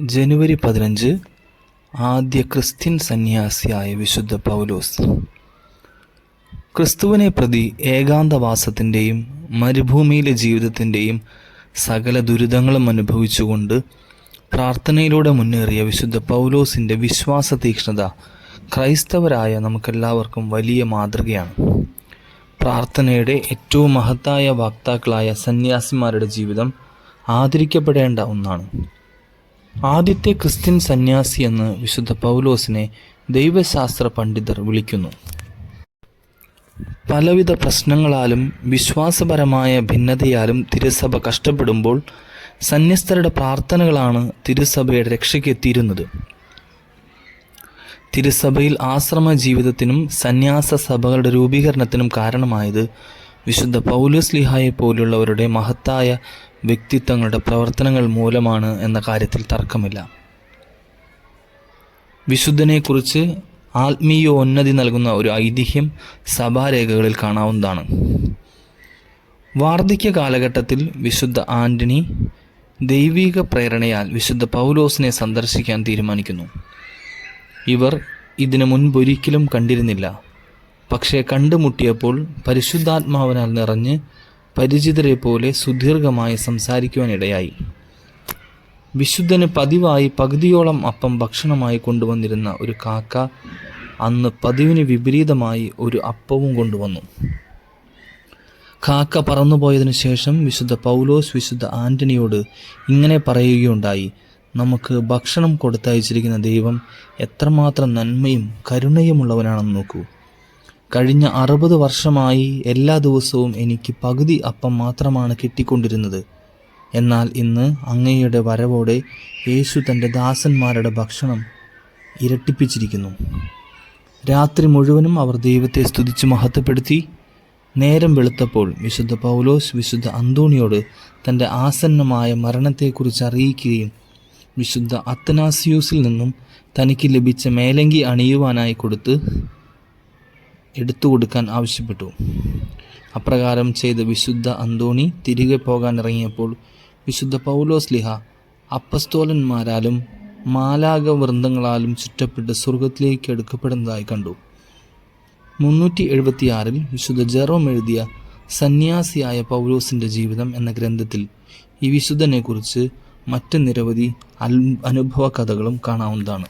ജനുവരി പതിനഞ്ച് ആദ്യ ക്രിസ്ത്യൻ സന്യാസിയായ വിശുദ്ധ പൗലോസ്. ക്രിസ്തുവിനെ പ്രതി ഏകാന്തവാസത്തിന്റെയും മരുഭൂമിയിലെ ജീവിതത്തിന്റെയും സകല ദുരിതങ്ങളും അനുഭവിച്ചുകൊണ്ട് പ്രാർത്ഥനയിലൂടെ മുന്നേറിയ വിശുദ്ധ പൗലോസിന്റെ വിശ്വാസ തീക്ഷ്ണത ക്രൈസ്തവരായ നമുക്കെല്ലാവർക്കും വലിയ മാതൃകയാണ്. പ്രാർത്ഥനയുടെ ഏറ്റവും മഹത്തായ വക്താക്കളായ സന്യാസിമാരുടെ ജീവിതം ആദരിക്കപ്പെടേണ്ട ഒന്നാണ്. ആദ്യത്തെ ക്രിസ്ത്യൻ സന്യാസി എന്ന് വിശുദ്ധ പൗലോസിനെ ദൈവശാസ്ത്ര പണ്ഡിതർ വിളിക്കുന്നു. പലവിധ പ്രശ്നങ്ങളാലും വിശ്വാസപരമായ ഭിന്നതയാലും തിരുസഭ കഷ്ടപ്പെടുമ്പോൾ സന്യസ്തരുടെ പ്രാർത്ഥനകളാണ് തിരുസഭയുടെ രക്ഷയ്ക്കെത്തിയിരുന്നത് തിരുസഭയിൽ ആശ്രമ ജീവിതത്തിനും സന്യാസ സഭകളുടെ രൂപീകരണത്തിനും കാരണമായത് വിശുദ്ധ പൗലൂസ് ലിഹായെ പോലുള്ളവരുടെ മഹത്തായ വ്യക്തിത്വങ്ങളുടെ പ്രവർത്തനങ്ങൾ മൂലമാണ് എന്ന കാര്യത്തിൽ തർക്കമില്ല. വിശുദ്ധനെക്കുറിച്ച് ആത്മീയോന്നതി നൽകുന്ന ഒരു ഐതിഹ്യം സഭാരേഖകളിൽ കാണാവുന്നതാണ്. വാർദ്ധക്യ കാലഘട്ടത്തിൽ വിശുദ്ധ ആന്റണി ദൈവിക പ്രേരണയാൽ വിശുദ്ധ പൗലോസിനെ സന്ദർശിക്കാൻ തീരുമാനിക്കുന്നു. ഇവർ ഇതിനു മുൻപൊരിക്കലും കണ്ടിരുന്നില്ല. പക്ഷേ കണ്ടുമുട്ടിയപ്പോൾ പരിശുദ്ധാത്മാവിനാൽ നിറഞ്ഞ് പരിചിതരെ പോലെ സുദീർഘമായി സംസാരിക്കുവാനിടയായി. വിശുദ്ധന് പതിവായി പകുതിയോളം അപ്പം ഭക്ഷണമായി കൊണ്ടുവന്നിരുന്ന ഒരു കാക്ക അന്ന് പതിവിന് വിപരീതമായി ഒരു അപ്പവും കൊണ്ടുവന്നു. കാക്ക പറന്നുപോയതിനു ശേഷം വിശുദ്ധ പൗലോസ് വിശുദ്ധ ആന്റണിയോട് ഇങ്ങനെ പറയുകയുണ്ടായി നമുക്ക് ഭക്ഷണം കൊടുത്തയച്ചിരിക്കുന്ന ദൈവം എത്രമാത്രം നന്മയും കരുണയുമുള്ളവനാണെന്ന് നോക്കൂ. കഴിഞ്ഞ അറുപത് വർഷമായി എല്ലാ ദിവസവും എനിക്ക് പകുതി അപ്പം മാത്രമാണ് കിട്ടിക്കൊണ്ടിരുന്നത്. എന്നാൽ ഇന്ന് അങ്ങയുടെ വരവോടെ യേശു തന്റെ ദാസന്മാരുടെ ഭക്ഷണം ഇരട്ടിപ്പിച്ചിരിക്കുന്നു. രാത്രി മുഴുവനും അവർ ദൈവത്തെ സ്തുതിച്ച് മഹത്വപ്പെടുത്തി. നേരം വെളുത്തപ്പോൾ വിശുദ്ധ പൗലോസ് വിശുദ്ധ അന്തോണിയോട് തന്റെ ആസന്നമായ മരണത്തെക്കുറിച്ച് അറിയിക്കുകയും വിശുദ്ധ അത്തനാസിയൂസിൽ നിന്നും തനിക്ക് ലഭിച്ച മേലങ്കി അണിയുവാനായി കൊടുത്ത് എടുത്തു കൊടുക്കാൻ ആവശ്യപ്പെട്ടു. അപ്രകാരം ചെയ്ത വിശുദ്ധ അന്തോണി തിരികെ പോകാൻ ഇറങ്ങിയപ്പോൾ വിശുദ്ധ പൗലോസ് ലിഹ അപ്പസ്തോലന്മാരാലും മാലാക വൃന്ദങ്ങളാലും ചുറ്റപ്പെട്ട് സ്വർഗത്തിലേക്ക് എടുക്കപ്പെടുന്നതായി കണ്ടു. മുന്നൂറ്റി എഴുപത്തിയാറിൽ വിശുദ്ധ ജെറോം എഴുതിയ സന്യാസിയായ പൗലോസിന്റെ ജീവിതം എന്ന ഗ്രന്ഥത്തിൽ ഈ വിശുദ്ധനെക്കുറിച്ച് മറ്റ് നിരവധി അനുഭവ കഥകളും കാണാവുന്നതാണ്.